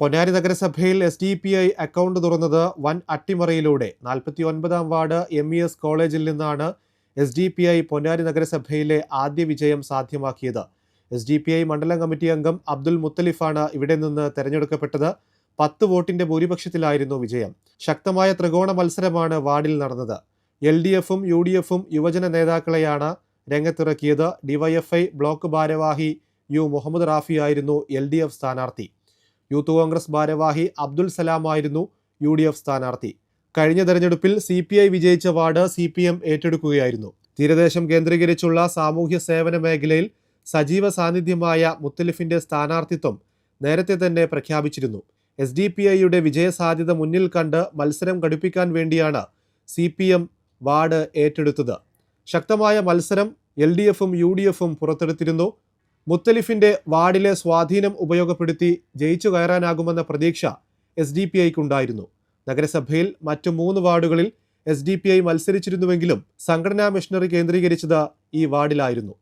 പൊന്നാനി നഗരസഭയിൽ S D P I account തുറന്നത് വൻ അട്ടിമറിയിലൂടെ. നാൽപ്പത്തി ഒൻപതാം വാർഡ് എം ഇ എസ് കോളേജിൽ നിന്നാണ് S D P I Ponnani നഗരസഭയിലെ ആദ്യ വിജയം സാധ്യമാക്കിയത്. എസ് ഡി പി ഐ മണ്ഡലം കമ്മിറ്റി അംഗം അബ്ദുൽ മുത്തലിഫാണ് ഇവിടെ നിന്ന് തെരഞ്ഞെടുക്കപ്പെട്ടത്. പത്ത് വോട്ടിന്റെ ഭൂരിപക്ഷത്തിലായിരുന്നു വിജയം. ശക്തമായ ത്രികോണ മത്സരമാണ് വാർഡിൽ നടന്നത്. എൽ ഡി എഫും യു ഡി എഫും യുവജന നേതാക്കളെയാണ് രംഗത്തിറക്കിയത്. ഡിവൈഎഫ്ഐ ബ്ലോക്ക് ഭാരവാഹി യു മുഹമ്മദ് റാഫി ആയിരുന്നു എൽ ഡി എഫ് സ്ഥാനാർത്ഥി. യൂത്ത് കോൺഗ്രസ് ഭാരവാഹി അബ്ദുൽ സലാമായിരുന്നു യു ഡി എഫ് സ്ഥാനാർത്ഥി. കഴിഞ്ഞ തെരഞ്ഞെടുപ്പിൽ സി പി ഐ വിജയിച്ച വാർഡ് സി പി എം ഏറ്റെടുക്കുകയായിരുന്നു. തീരദേശം കേന്ദ്രീകരിച്ചുള്ള സാമൂഹ്യ സേവന മേഖലയിൽ സജീവ സാന്നിധ്യമായ മുത്തലിഫിന്റെ സ്ഥാനാർത്ഥിത്വം നേരത്തെ തന്നെ പ്രഖ്യാപിച്ചിരുന്നു. എസ് ഡി പി ഐയുടെ വിജയസാധ്യത മുന്നിൽ കണ്ട് മത്സരം ഘടിപ്പിക്കാൻ വേണ്ടിയാണ് സി പി എം വാർഡ് ഏറ്റെടുത്തത്. ശക്തമായ മത്സരം എൽ ഡി എഫും യു ഡി എഫും പുറത്തെടുത്തിരുന്നു. മുത്തലിഫിന്റെ വാർഡിലെ സ്വാധീനം ഉപയോഗപ്പെടുത്തി ജയിച്ചു കയറാനാകുമെന്ന പ്രതീക്ഷ എസ് ഡി പി ഐക്കുണ്ടായിരുന്നു. നഗരസഭയിൽ മറ്റു മൂന്ന് വാർഡുകളിൽ എസ് ഡി പി ഐ മത്സരിച്ചിരുന്നുവെങ്കിലും സംഘടനാ മിഷനറി കേന്ദ്രീകരിച്ചത് ഈ വാർഡിലായിരുന്നു.